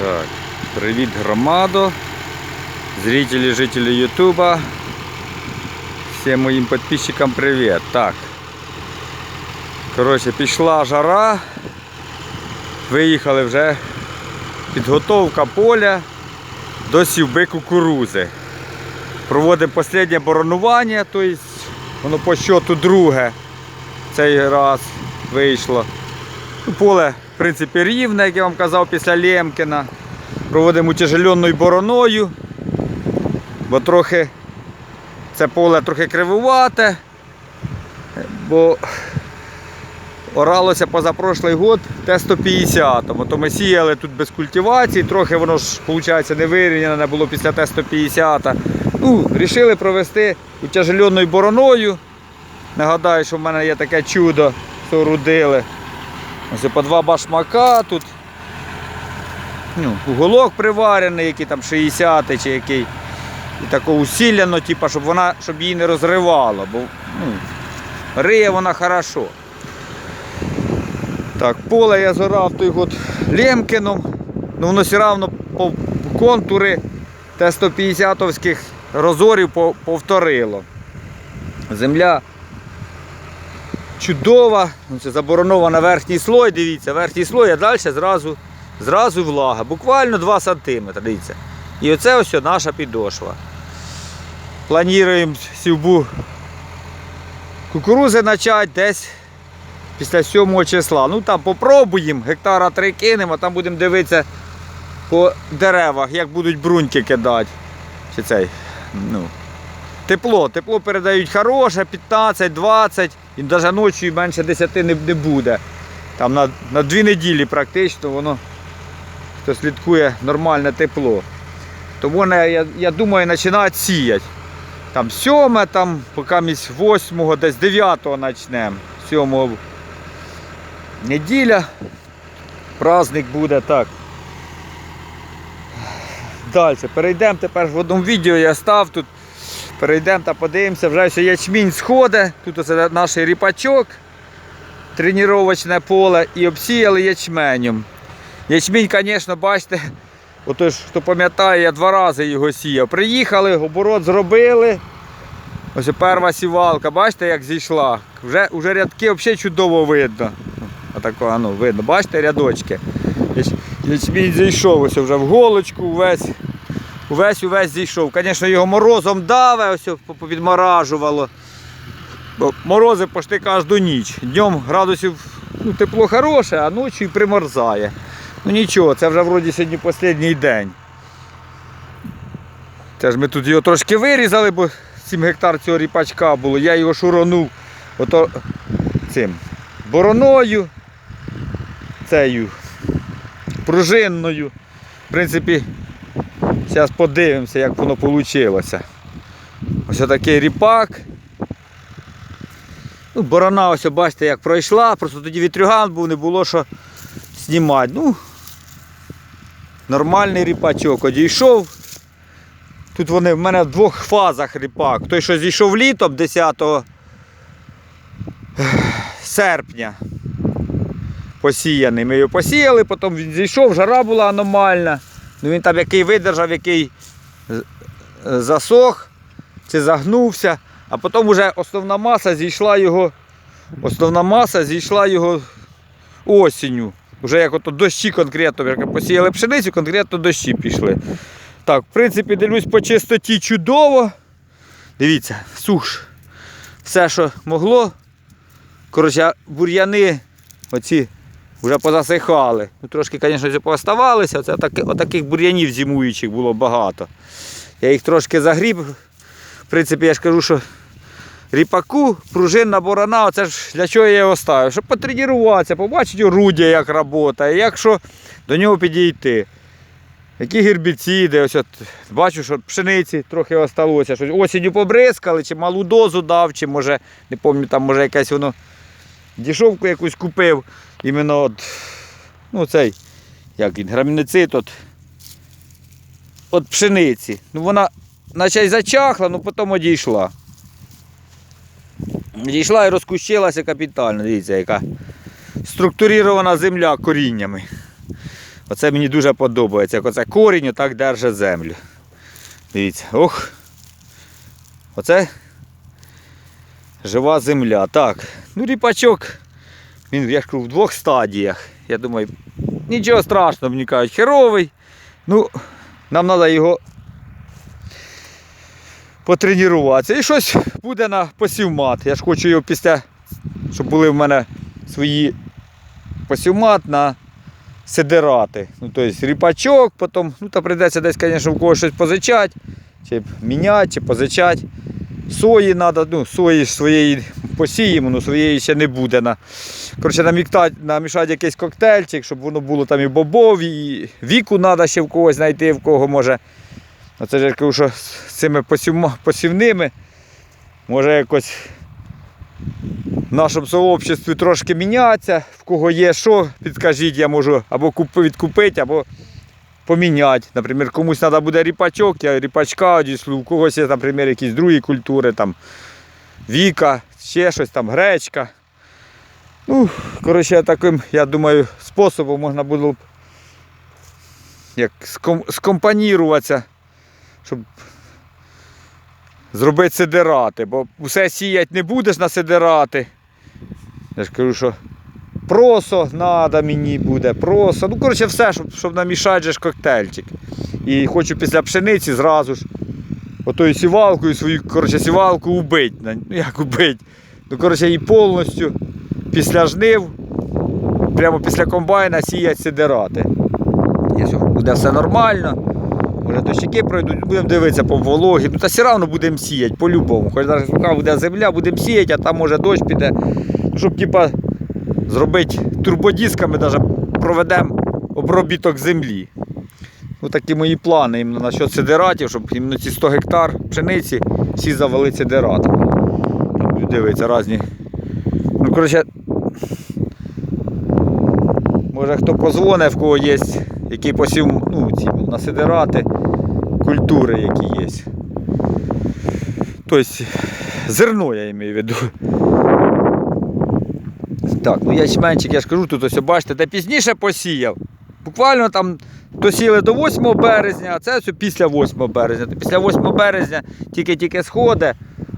Так, привіт громадо, зрителі, жителі Ютуба. Всім моїм підписчикам привіт. Так. Коротше, пішла жара. Виїхали вже підготовка поля до сівби кукурузи. Проводимо останнє боронування, тобто воно по щоту друге цей раз вийшло. Ну, Поле, принципі, рівне, як я вам казав, після Лємкіна. Проводимо утяжеленою бороною, бо трохи це поле трохи кривувате, бо оралося позапрошлий год Т-150. То ми сіяли тут без культивації, трохи воно ж, виходить, не вирівняне було після Т-150. Ну, Рішили провести утяжеленою бороною. Нагадаю, що в мене є таке чудо, що соорудили. Ось по два башмака тут. Ну, уголок приварений, який там 60 чи який. І тако усилено, типу, щоб вона, щоб її не розривало, бо ну, риє вона хорошо. Так, поле я зорав той год Лемкіном, ну воно все одно по контури Т-150-овських розорів повторило. Земля чудова, ну, це заборонована верхній слой, дивіться, верхній слой, а далі зразу, зразу влага. Буквально 2 см, дивіться. І оце ось наша підошва. Плануємо сівбу кукурузи почати десь після 7 числа. Ну там попробуємо, гектара 3 кинемо, там будемо дивитися по деревах, як будуть бруньки кидати. Чи цей, ну, Тепло, тепло передають хороше, 15, 20, і навіть ночі менше 10 не, буде. Там на, на дві неділі практично воно хто слідкує нормальне тепло. Тому я, я думаю, починають сіяти. Там 7, там, поки місь 8, десь 9 почнемо. 7 неділя. Праздник буде так. Далі. Перейдемо тепер в одному відео я став тут. Перейдемо та подивимося, вже все ячмінь сходить. Тут оце наш ріпачок, тренувачне поле і обсіяли ячменем. Ячмінь, звісно, бачите, ото ж, хто пам'ятає, я два рази його сіяв. Приїхали, оборот зробили. Ось перша сівалка, бачите, як зійшла. Вже, вже рядки взагалі чудово видно. Отако, ну, видно, бачите, рядочки. Ячмінь зійшов ось вже в голочку, весь. Увесь увесь зійшов. Звісно, його морозом даве, ось відморажувало. Бо морози почти кожну ніч. Днем градусів ну, тепло хороше, а ночі примерзає. Ну нічого, це вже вроді сьогодні останній день. Це ж ми тут його трошки вирізали, бо 7 гектар цього ріпачка було. Я його шуронув ото цим бороною, цією пружинною. В принципі, Зараз подивимося, як воно вийшло. Ось такий ріпак. Ну, борона ось бачите, як пройшла, просто тоді вітрюган був, не було що знімати. Ну, нормальний ріпачок одійшов. Тут вони в мене в двох фазах ріпак. Той, що зійшов літом 10 серпня. Посіяний. Ми його посіяли, потім він зійшов, жара була аномальна. Ну він там який видержав, який е, засох чи загнувся, а потім вже основна маса зійшла його. Основна маса зійшла його осінню. Вже як ото дощі конкретно, як посіяли пшеницю, конкретно дощі пішли. Так, в принципі, дивлюсь по чистоті чудово. Дивіться, суш. Все, що могло. Коротше, бур'яни оці вже позасихали. Ну, трошки, звісно, пооставалися. Це таки, отаких бур'янів зимуючих було багато. Я їх трошки загріб. В принципі, я ж кажу, що ріпаку, пружинна борона, оце ж для чого я його ставив? Щоб потренуватися, побачити орудя, як працює, як що до нього підійти. Які гербіциди, ось от, бачу, що пшениці трохи осталося. Щось осінню побризкали, чи малу дозу дав, чи може, не пам'ятаю, там може якась воно дішовку якусь купив. Іменно от, ну цей, як він, граміницид от, от пшениці. Ну вона наче й зачахла, ну потім одійшла. Дійшла і розкущилася капітально, дивіться, яка структурирована земля коріннями. Оце мені дуже подобається. Як оце корінь отак держить землю. Дивіться, ох. Оце жива земля. Так, ну ріпачок, він я кажу, в двох стадіях. Я думаю, нічого страшного, мені кажуть, херовий. Ну, нам треба його потренуватися. І щось буде на посівмат. Я ж хочу його після, щоб були в мене свої посівмат на сидирати. Ну, тобто ріпачок, потім, ну, та прийдеться десь, звісно, в когось щось позичати, чи міняти, чи позичати. Сої треба, ну, сої своєї посіємо, ну своєї ще не буде. На, коротше, намікати, намішати якийсь коктейльчик, щоб воно було там і бобові, і віку треба ще в когось знайти, в кого може. Оце ж я кажу, що з цими посівними може якось в нашому сообществі трошки мінятися. В кого є що, підкажіть, я можу або відкупити, або поміняти. Наприклад, комусь треба буде ріпачок, я ріпачка одішлю, у когось є, наприклад, якісь другі культури, там віка, ще щось там, гречка. Ну, коротше, таким, я думаю, способом можна було б як ском- скомпоніруватися, щоб зробити сидирати, бо все сіять не будеш на сидирати. Я ж кажу, що просо треба мені буде, просо. Ну, коротше, все, щоб, щоб намішати же коктейльчик. І хочу після пшениці зразу ж отою сівалкою свою коротше, сівалку убити. Ну як убити? Ну, коротше, її повністю після жнив, прямо після комбайна сіять сидирати. Якщо буде все нормально, може дощики пройдуть, будемо дивитися по вологі. Ну та все одно будемо сіяти по-любому. Хоч зараз поки буде земля, будемо сіяти, а там може дощ піде. Ну, щоб типа, зробити турбодисками, навіть проведемо обробіток землі. Ну, такі мої плани іменно насчет сидератів, щоб іменно ці 100 гектар пшениці всі завели сидератами. Там будуть різні. Ну, коротше, може хто позвонить, в кого є, які посів, ну, ці насидирати, культури, які є. Тобто зерно я маю в виду. Так, ну ячменчик, я ж кажу, тут ось бачите, де пізніше посіяв. Буквально там досіли до 8 березня, а це все після 8 березня. То після 8 березня тільки-тільки сходить,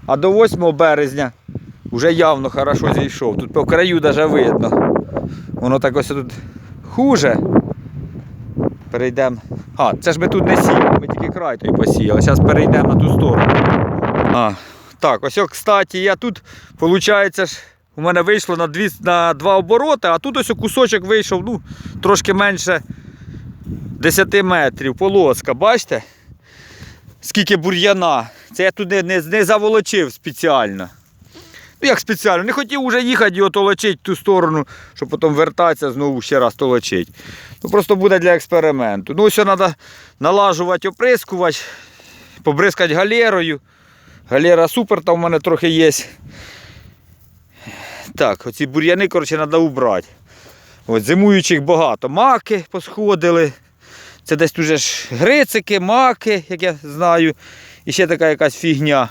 а до 8 березня вже явно хорошо зійшов. Тут по краю навіть видно. Воно так ось тут хуже. Перейдемо. А, це ж ми тут не сіяли, ми тільки край той посіяли. Зараз перейдемо на ту сторону. А, так, ось, кстати, я тут, виходить, у мене вийшло на, дві, на два обороти, а тут ось кусочок вийшов, ну, трошки менше 10 метрів. Полоска, бачите? Скільки бур'яна. Це я туди не, не заволочив спеціально. Ну як спеціально, не хотів уже їхати його толочити в ту сторону, щоб потім вертатися знову ще раз толочити. Ну просто буде для експерименту. Ну ось треба налажувати оприскувач, побризкати галерою. Галера супер, там в мене трохи є. Так, оці бур'яни, коротше, треба убрати. От, зимуючих багато. Маки посходили. Це десь тут ж грицики, маки, як я знаю. І ще така якась фігня.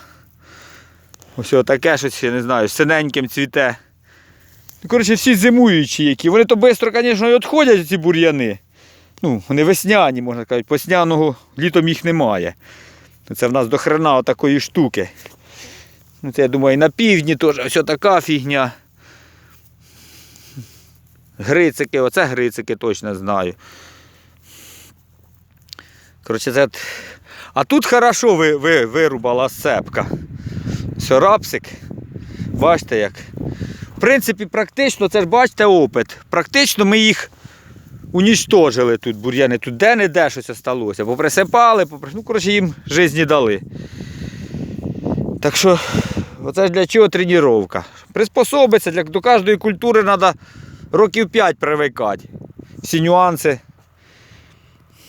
Ось таке щось, я не знаю, синеньким цвіте. Коротше, всі зимуючі які. Вони то швидко, звісно, і відходять, ці бур'яни. Ну, вони весняні, можна сказати, посняного літом їх немає. Це в нас до хрена отакої штуки. Ну, це, я думаю, і на півдні теж ось така фігня. Грицики, оце грицики точно знаю. Коротше, це... А тут хорошо ви, ви, вирубала сцепка. Все, рапсик. Бачите як. В принципі, практично, це ж бачите опит. Практично ми їх унічтожили тут, бур'яни. Тут де-не-де щось сталося. Поприсипали, попри... ну, коротше, їм житті дали. Так що, оце ж для чого тренування. Приспособиться, для, до кожної культури треба років 5 привикати. Всі нюанси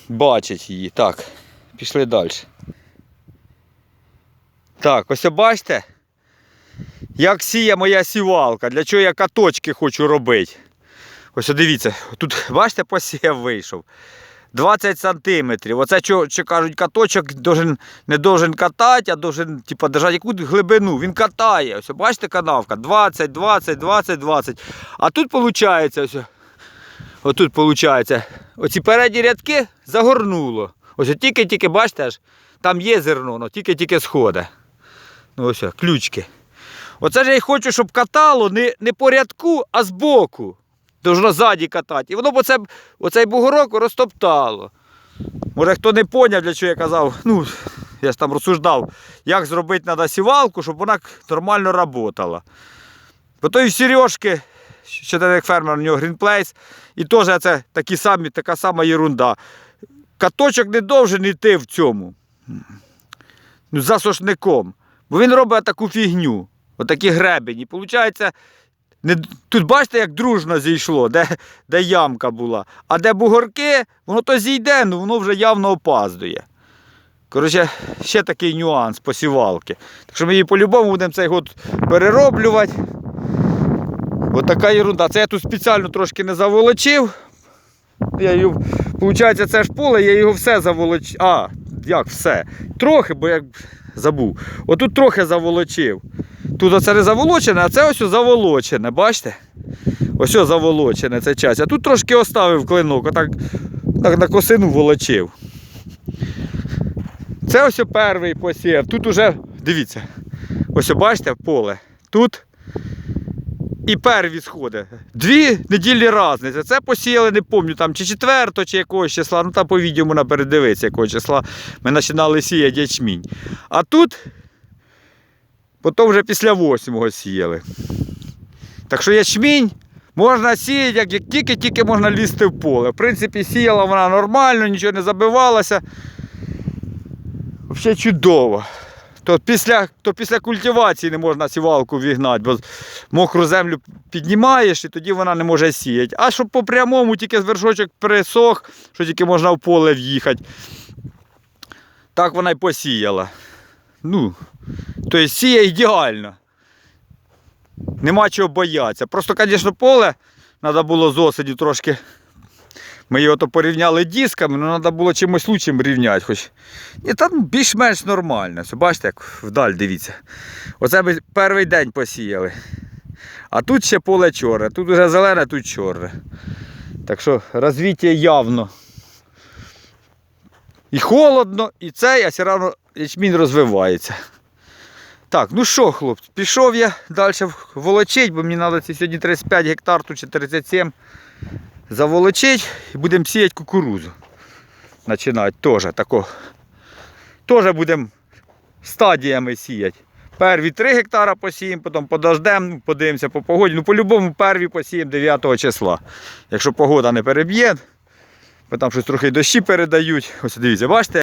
бачать її. Так, пішли далі. Так, ось бачите, як сіє моя сівалка, для чого я каточки хочу робити. Ось дивіться, тут, бачите, посів вийшов. 20 сантиметрів. Оце що, що кажуть, каточок должен, не должен катати, а должен типу, держати яку глибину. Він катає. Ось, бачите, канавка. 20, 20, 20, 20. А тут виходить, ось, отут виходить, оці передні рядки загорнуло. Ось тільки-тільки, бачите, аж, там є зерно, але тільки-тільки сходить. Ну ось, ключки. Оце ж я й хочу, щоб катало не, не по рядку, а збоку. Должно ззаді катати. І воно б оце, оцей бугорок розтоптало. Може хто не поняв, для чого я казав, ну, я ж там розсуждав, як зробити треба сівалку, щоб вона нормально працювала. Бо то і Сережки, це як фермер, у нього Greenplace, і теж це такі самі, така сама ерунда. Каточок не должен йти в цьому. Ну, за сошником. Бо він робить таку фігню, отакі гребені. Получається, не, тут бачите, як дружно зійшло, де, де ямка була. А де бугорки, воно то зійде, ну воно вже явно опаздує. Коротше, ще такий нюанс посівалки. Так що ми її по-любому будемо цей год перероблювати. Ось така ерунда. Це я тут спеціально трошки не заволочив. Я її, виходить, це ж поле, я його все заволочив. А, як все? Трохи, бо я забув. Отут трохи заволочив. Тут оце не заволочене, а це ось заволочене, бачите? Ось заволочене це часть. А тут трошки оставив клинок, отак так на косину волочив. Це ось перший посів. Тут уже, дивіться, ось бачите поле. Тут і перві сходи. Дві неділі різниці. Це посіяли, не пам'ятаю, там чи 4 чи якогось числа, ну там по відео можна передивитися, якого числа ми починали сіяти ячмінь. А тут потім вже після 8 сіяли. Так що ячмінь можна сіяти, як, тільки-тільки можна лізти в поле. В принципі, сіяла вона нормально, нічого не забивалося. Взагалі чудово. То після, то після культивації не можна сівалку вігнати, бо мокру землю піднімаєш і тоді вона не може сіяти. А щоб по прямому тільки з вершочок пересох, що тільки можна в поле в'їхати. Так вона й посіяла. Ну, тобто сіє ідеально. Нема чого боятися. Просто, звісно, поле треба було з осені трошки. Ми його то порівняли дисками, але треба було чимось лучшим рівняти. Хоч. І там більш-менш нормально. Все, бачите, як вдаль дивіться. Оце ми перший день посіяли. А тут ще поле чорне. Тут вже зелене, тут чорне. Так що розвиття явно. І холодно, і цей, а все одно ячмінь розвивається. Так, ну що, хлопці, пішов я далі волочить, бо мені треба сьогодні 35 гектар, тут ще 37 заволочить і будемо сіяти кукурузу. Починати теж тако. Теж будемо стадіями сіяти. Перві 3 гектара посіємо, потім подождемо, ну, подивимося по погоді. Ну, по-любому перві посіємо 9 числа. Якщо погода не переб'є, бо там щось трохи дощі передають. Ось дивіться, бачите?